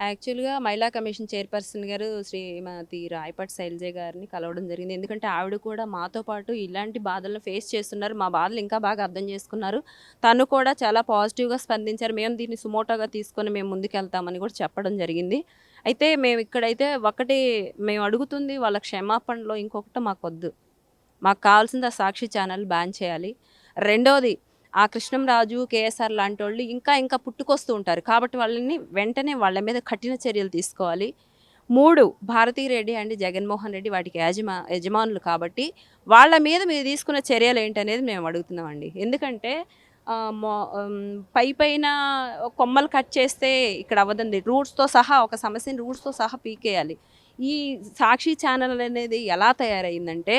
యాక్చువల్‌గా మహిళా commission chairperson గారు శ్రీమతి రాయపాటి శైలజ గారిని కలవడం జరిగింది. ఎందుకంటే ఆవిడ కూడా మాతో పాటు ఇలాంటి బాధలను ఫేస్ చేస్తున్నారు. మా బాధలు ఇంకా బాగా అర్థం చేసుకున్నారు. తను కూడా చాలా పాజిటివ్‌గా స్పందించారు. మేము దీన్ని సుమోటోగా తీసుకొని మేము ముందుకెళ్తామని కూడా చెప్పడం జరిగింది. అయితే మేము ఇక్కడైతే ఒకటి మేము అడుగుతుంది వాళ్ళ క్షమాపణలో ఇంకొకటి మాకొద్దు. మాకు కావాల్సింది ఆ సాక్షి ఛానల్ బ్యాన్ చేయాలి. రెండోది ఆ కృష్ణంరాజు, కేఎస్ఆర్ లాంటోళ్ళు ఇంకా ఇంకా పుట్టుకొస్తూ ఉంటారు. కాబట్టి వాళ్ళని వెంటనే వాళ్ళ మీద కఠిన చర్యలు తీసుకోవాలి. మూడు భారతీ రెడ్డి అండ్ జగన్మోహన్ రెడ్డి వాటికి యజమా యజమానులు కాబట్టి వాళ్ళ మీద మీరు తీసుకున్న చర్యలు ఏంటనేది మేము అడుగుతున్నామండి. ఎందుకంటే పై పైన పైపైన కొమ్మలు కట్ చేస్తే ఇక్కడ అవ్వదండి. రూట్స్‌తో సహా ఒక సమస్యని రూట్స్‌తో సహా పీకేయాలి. ఈ సాక్షి ఛానల్ అనేది ఎలా తయారైందంటే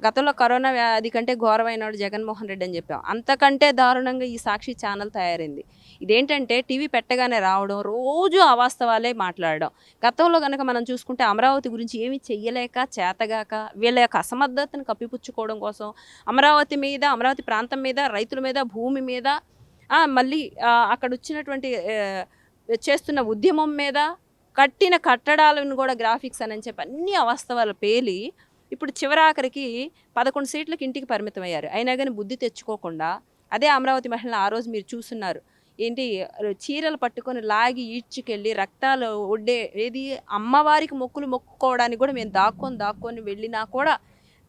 గతంలో కరోనా వ్యాధి కంటే ఘోరమైనోడు జగన్మోహన్ రెడ్డి అని చెప్పాం. అంతకంటే దారుణంగా ఈ సాక్షి ఛానల్ తయారైంది. ఇదేంటంటే టీవీ పెట్టగానే రావడం, రోజు అవాస్తవాలే మాట్లాడడం. గతంలో కనుక మనం చూసుకుంటే అమరావతి గురించి ఏమి చెయ్యలేక, చేతగాక వీళ్ళ యొక్క అసమర్థతను కప్పిపుచ్చుకోవడం కోసం అమరావతి మీద, అమరావతి ప్రాంతం మీద, రైతుల మీద, భూమి మీద మళ్ళీ అక్కడ వచ్చినటువంటి చేస్తున్న ఉద్యమం మీద, కట్టిన కట్టడాలను కూడా గ్రాఫిక్స్ అని చెప్పి అన్ని అవాస్తవాలు పేలి ఇప్పుడు చివరాఖరికి 11 సీట్లకి ఇంటికి పరిమితమయ్యారు. అయినా కానీ బుద్ధి తెచ్చుకోకుండా అదే అమరావతి మహిళలు ఆ రోజు మీరు చూస్తున్నారు ఏంటి చీరలు పట్టుకొని లాగి ఈడ్చుకెళ్ళి రక్తాలు ఒడ్డే ఏది అమ్మవారికి మొక్కులు మొక్కుకోవడానికి కూడా మేము దాక్కొని దాక్కొని వెళ్ళినా కూడా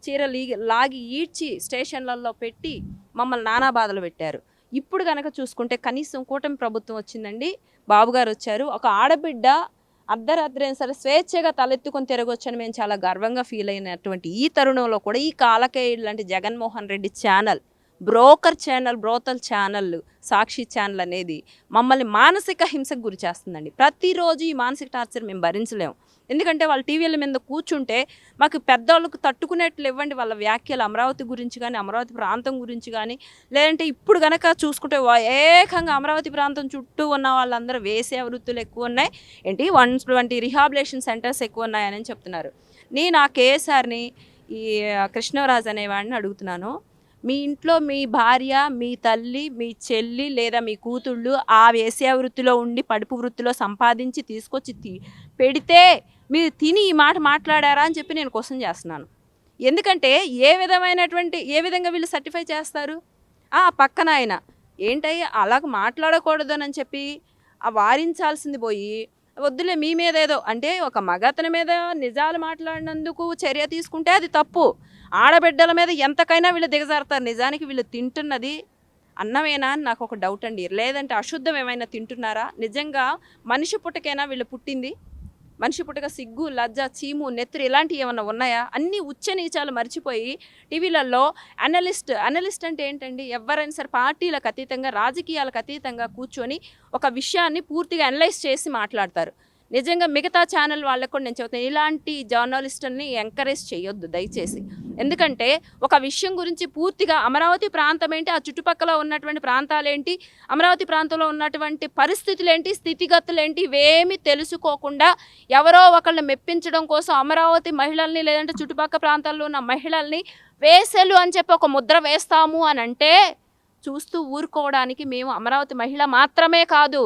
చీరలు లాగి ఈడ్చి స్టేషన్లలో పెట్టి మమ్మల్ని నానా బాధలు పెట్టారు. ఇప్పుడు కనుక చూసుకుంటే కనీసం కూటమి ప్రభుత్వం వచ్చిందండి. బాబుగారు వచ్చారు. ఒక ఆడబిడ్డ అర్ధరాత్రి సరే స్వేచ్ఛగా తలెత్తుకొని తిరగొచ్చని మేము చాలా గర్వంగా ఫీల్ అయినటువంటి ఈ తరుణంలో కూడా ఈ కాలకేయుడు లాంటి Jaganmohan Reddy channel broker channel brothel channel Sakshi channel అనేది మమ్మల్ని మానసిక హింసకు గురి చేస్తుందండి. ప్రతిరోజు ఈ మానసిక టార్చర్ మేము భరించలేము. ఎందుకంటే వాళ్ళు టీవీల మీద కూర్చుంటే మాకు పెద్దవాళ్ళకు తట్టుకునేట్లు ఇవ్వండి వాళ్ళ వ్యాఖ్యలు అమరావతి గురించి కానీ, అమరావతి ప్రాంతం గురించి కానీ, లేదంటే ఇప్పుడు కనుక చూసుకుంటే ఏకంగా అమరావతి ప్రాంతం చుట్టూ ఉన్న వాళ్ళందరూ వేసే వృత్తులు ఎక్కువ ఉన్నాయి. ఏంటి వన్ వంటి రిహాబిలేషన్ సెంటర్స్ ఎక్కువ ఉన్నాయని చెప్తున్నారు. నేను ఆ కేఎస్ఆర్‌ని ఈ కృష్ణరాజు అనేవాడిని అడుగుతున్నాను. మీ ఇంట్లో మీ భార్య, మీ తల్లి, మీ చెల్లి లేదా మీ కూతుళ్ళు ఆ వేశ్య వృత్తిలో ఉండి పడుపు వృత్తిలో సంపాదించి తీసుకొచ్చి పెడితే మీరు తిని ఈ మాట మాట్లాడారా అని చెప్పి నేను క్వశ్చన్ చేస్తున్నాను. ఎందుకంటే ఏ విధమైనటువంటి ఏ విధంగా వీళ్ళు సర్టిఫై చేస్తారు? ఆ! పక్కన ఆయన ఏంటయ్యా అలాగ మాట్లాడకూడదని చెప్పి ఆ వారించాల్సింది పోయి వద్దులే మీ మీద ఏదో అంటే ఒక మగతని మీద నిజాలు మాట్లాడినందుకు చర్య తీసుకుంటే అది తప్పు. ఆడబిడ్డల మీద ఎంతకైనా వీళ్ళు దిగజారుతారు. నిజానికి వీళ్ళు తింటున్నది అన్నమేనా అని నాకు ఒక డౌట్ అండి. లేదంటే అశుద్ధం ఏమైనా తింటున్నారా? నిజంగా మనిషి పుట్టకైనా వీళ్ళు పుట్టింది? మనిషి పుట్టక సిగ్గు, లజ్జ, చీము, నెత్తురు ఇలాంటివి ఏమైనా ఉన్నాయా? అన్ని ఉచ్చ నీచాలు మర్చిపోయి టీవీలలో అనలిస్ట్ అనలిస్ట్ అంటే ఏంటండి? ఎవరైనా సరే పార్టీలకు అతీతంగా, రాజకీయాలకు అతీతంగా కూర్చొని ఒక విషయాన్ని పూర్తిగా అనలైజ్ చేసి మాట్లాడతారు. నిజంగా మిగతా ఛానల్ వాళ్ళకు కూడా నేను చెబుతాను. ఇలాంటి జర్నలిస్టుల్ని ఎంకరేజ్ చేయొద్దు దయచేసి. ఎందుకంటే ఒక విషయం గురించి పూర్తిగా అమరావతి ప్రాంతం ఏంటి? ఆ చుట్టుపక్కల ఉన్నటువంటి ప్రాంతాలేంటి? అమరావతి ప్రాంతంలో ఉన్నటువంటి పరిస్థితులేంటి? స్థితిగతులేంటి? ఇవేమి తెలుసుకోకుండా ఎవరో ఒకళ్ళని మెప్పించడం కోసం అమరావతి మహిళల్ని లేదంటే చుట్టుపక్కల ప్రాంతాల్లో ఉన్న మహిళల్ని వేసెలు అని చెప్పి ఒక ముద్ర వేస్తాము అని అంటే చూస్తూ ఊరుకోవడానికి మేము అమరావతి మహిళ మాత్రమే కాదు.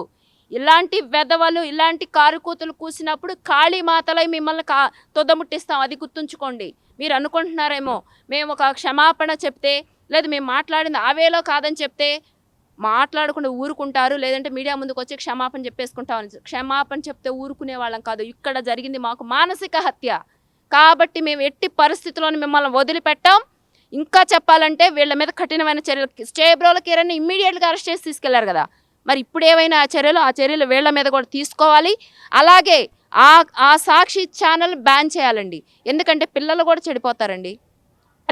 ఇలాంటి వెధవలు, ఇలాంటి కారుకూతలు కూసినప్పుడు కాళీమాతలై మిమ్మల్ని కా తుదముట్టిస్తాం అది గుర్తుంచుకోండి. మీరు అనుకుంటున్నారేమో మేము ఒక క్షమాపణ చెప్తే లేదు మేము మాట్లాడింది ఆవేలో కాదని చెప్తే మాట్లాడకుండా ఊరుకుంటారు. లేదంటే మీడియా ముందుకొచ్చి క్షమాపణ చెప్పేసుకుంటాం అని. క్షమాపణ చెప్తే ఊరుకునే వాళ్ళం కాదు. ఇక్కడ జరిగింది మాకు మానసిక హత్య. కాబట్టి మేము ఎట్టి పరిస్థితిలోను మిమ్మల్ని వదిలిపెట్టాం ఇంకా చెప్పాలంటే వీళ్ళ మీద కఠినమైన చర్యలు స్టేబ్రోల కిరణ్ ఇమ్మీడియట్గా అరెస్ట్ చేసి తీసుకెళ్ళారు కదా! మరి ఇప్పుడు ఏవైనా ఆ చర్యలు, ఆ చర్యలు వీళ్ళ మీద కూడా తీసుకోవాలి. అలాగే ఆ ఆ సాక్షి ఛానల్ బ్యాన్ చేయాలండి. ఎందుకంటే పిల్లలు కూడా చెడిపోతారండి.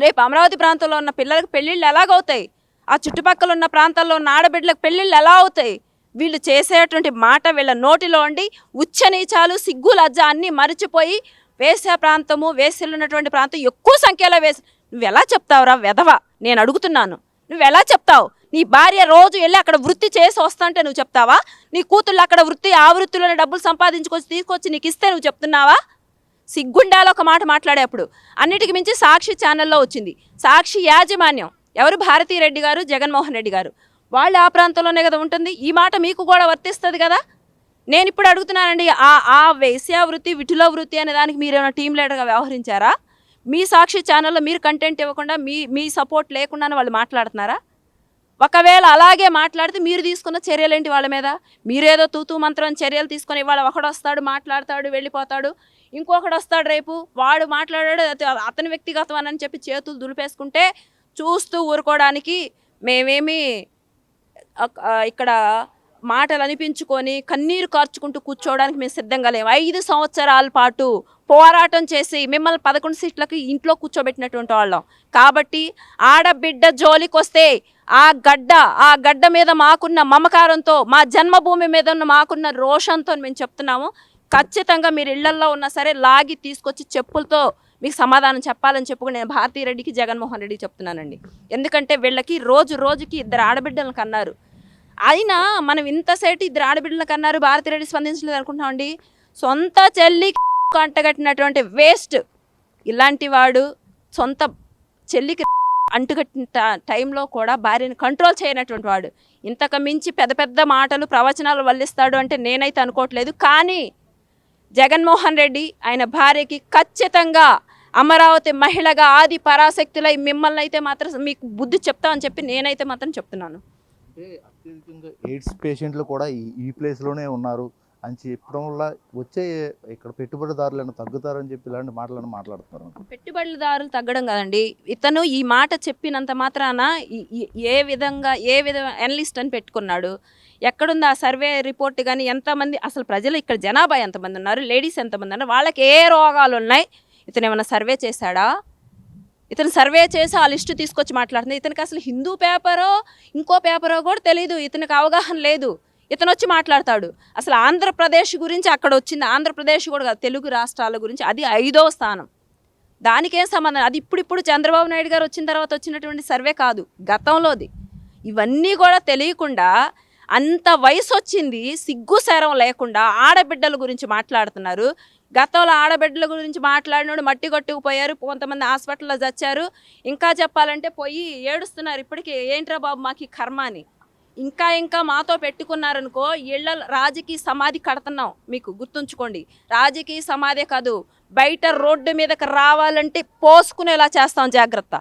రేపు అమరావతి ప్రాంతంలో ఉన్న పిల్లలకు పెళ్ళిళ్ళు ఎలాగవుతాయి? ఆ చుట్టుపక్కల ఉన్న ప్రాంతాల్లో ఉన్న ఆడబిడ్డలకు పెళ్ళిళ్ళు ఎలా అవుతాయి? వీళ్ళు చేసేటువంటి మాట వీళ్ళ నోటిలో ఉండి ఉచ్చనీచాలు సిగ్గు, లజ్జ అన్నీ మరిచిపోయి వేసే ప్రాంతము, వేసలు ఉన్నటువంటి ప్రాంతం ఎక్కువ సంఖ్యలో వేసి నువ్వెలా చెప్తావురా వెధవ? నేను అడుగుతున్నాను. నువ్వెలా చెప్తావు? నీ భార్య రోజు వెళ్ళి అక్కడ వృత్తి చేసి వస్తుంటే నువ్వు చెప్తావా? నీ కూతుళ్ళు అక్కడ వృత్తి ఆ వృత్తిలోనే డబ్బులు సంపాదించుకొచ్చి తీసుకొచ్చి నీకు ఇస్తే నువ్వు చెప్తున్నావా? సిగ్గుండాలి ఒక మాట మాట్లాడేప్పుడు. అన్నిటికి మించి సాక్షి ఛానల్‌లో వచ్చింది. సాక్షి యాజమాన్యం ఎవరు? భారతీ రెడ్డి గారు, జగన్మోహన్ రెడ్డి గారు. వాళ్ళు ఆ ప్రాంతంలోనే కదా ఉంటుంది. ఈ మాట మీకు కూడా వర్తిస్తుంది కదా! నేను ఇప్పుడు అడుగుతున్నానండి ఆ ఆ వేశ్యా వృత్తి విటుల వృత్తి అనే దానికి మీరు ఏమైనా టీం లీడర్గా వ్యవహరించారా మీ సాక్షి ఛానల్లో మీరు కంటెంట్ ఇవ్వకుండా మీ మీ సపోర్ట్ లేకుండానే వాళ్ళు మాట్లాడుతున్నారా ఒకవేళ అలాగే మాట్లాడితే మీరు తీసుకున్న చర్యలేంటి వాళ్ళ మీద? మీరేదో తూతూ మంత్రం చర్యలు తీసుకొని ఇవాళ ఒకడు వస్తాడు మాట్లాడతాడు వెళ్ళిపోతాడు ఇంకొకడు వస్తాడు రేపు వాడు మాట్లాడాడు అతని వ్యక్తిగతం అని చెప్పి చేతులు దులిపేసుకుంటే చూస్తూ ఊరుకోవడానికి మేమేమి ఇక్కడ మాటలు అనిపించుకొని కన్నీరు కార్చుకుంటూ కూర్చోవడానికి మేము సిద్ధంగా లేము. ఐదు సంవత్సరాల పాటు పోరాటం చేసి మిమ్మల్ని పదకొండు సీట్లకి ఇంట్లో కూర్చోబెట్టినటువంటి వాళ్ళం. కాబట్టి ఆడబిడ్డ జోలికి వస్తే ఆ గడ్డ ఆ గడ్డ మీద మాకున్న మమకారంతో మా జన్మభూమి మీద ఉన్న మాకున్న రోషంతో మేము చెప్తున్నాము. ఖచ్చితంగా మీరు ఇళ్ళల్లో ఉన్నా సరే లాగి తీసుకొచ్చి చెప్పులతో మీకు సమాధానం చెప్పాలని చెప్పుకుని నేను భారతీ రెడ్డికి జగన్మోహన్ రెడ్డికి చెప్తున్నానండి. ఎందుకంటే వీళ్ళకి రోజు రోజుకి ఇద్దరు ఆడబిడ్డలను కన్నారు. అయినా మనం ఇంతసేటి ఇద్దరు ఆడబిడ్డలను కన్నారు భారతీ రెడ్డి స్పందించలేదు అనుకుంటామండి సొంత చెల్లి అంటగట్టినటువంటి వేస్ట్ ఇలాంటి వాడు సొంత చెల్లికి అంటుకట్టిన ట- టైంలో కూడా భార్యని కంట్రోల్ చేయనటువంటి వాడు. ఇంతకు మించి పెద్ద పెద్ద మాటలు ప్రవచనాలు వల్లిస్తాడు అంటే నేనైతే అనుకోవట్లేదు. కానీ జగన్మోహన్ రెడ్డి ఆయన భార్యకి ఖచ్చితంగా అమరావతి మహిళగా ఆది పరాశక్తులై మిమ్మల్ని అయితే మాత్రం మీకు బుద్ధి చెప్తామని చెప్పి నేనైతే మాత్రం చెప్తున్నాను. అంటే అత్యధికంగా ఎయిడ్స్ పేషెంట్లు కూడా ఈ ప్లేస్లోనే ఉన్నారు. అని చెప్పడం వల్ల వచ్చే ఇక్కడ పెట్టుబడిదారులను తగ్గుతారని చెప్పి ఇలాంటి మాటలను మాట్లాడుతున్నారు. పెట్టుబడిదారులు తగ్గడం కదండి. ఇతను ఈ మాట చెప్పినంత మాత్రాన ఈ- ఏ విధంగా ఏ విధ ఎనలిస్ట్ అని పెట్టుకున్నాడు. ఎక్కడుంది ఆ సర్వే రిపోర్ట్ కానీ ఎంతమంది అసలు ప్రజలు ఇక్కడ జనాభా ఎంతమంది ఉన్నారు లేడీస్ ఎంతమంది ఉన్నారు వాళ్ళకి ఏ రోగాలు ఉన్నాయి? ఇతను ఏమైనా సర్వే చేశాడా? ఇతను సర్వే చేసి ఆ లిస్టు తీసుకొచ్చి మాట్లాడుతుంది. ఇతనికి అసలు హిందూ పేపరో ఇంకో పేపరో కూడా తెలియదు ఇతనికి అవగాహన లేదు. ఇతను వచ్చి మాట్లాడతాడు. అసలు ఆంధ్రప్రదేశ్ గురించి అక్కడ వచ్చింది ఆంధ్రప్రదేశ్ కూడా కాదు తెలుగు రాష్ట్రాల గురించి అది ఐదో స్థానం. దానికేం సంబంధం? అది ఇప్పుడిప్పుడు చంద్రబాబు నాయుడు గారు వచ్చిన తర్వాత వచ్చినటువంటి సర్వే కాదు గతంలోది. ఇవన్నీ కూడా తెలియకుండా అంత వయసు వచ్చింది సిగ్గు శరం లేకుండా ఆడబిడ్డల గురించి మాట్లాడుతున్నారు. గతంలో ఆడబిడ్డల గురించి మాట్లాడినోడు మట్టి కొట్టుకుపోయారు కొంతమంది హాస్పిటల్లో చచ్చారు. ఇంకా చెప్పాలంటే పోయి ఏడుస్తున్నారు ఇప్పటికీ ఏంట్రా బాబు మాకు కర్మ అని. ఇంకా ఇంకా మాతో పెట్టుకున్నారనుకో ఇళ్ళ రాజకీయ సమాధి కడుతున్నాం మీకు గుర్తుంచుకోండి. రాజకీయ సమాధే కాదు బయట రోడ్డు మీదకి రావాలంటే పోసుకునేలా చేస్తాం జాగ్రత్త.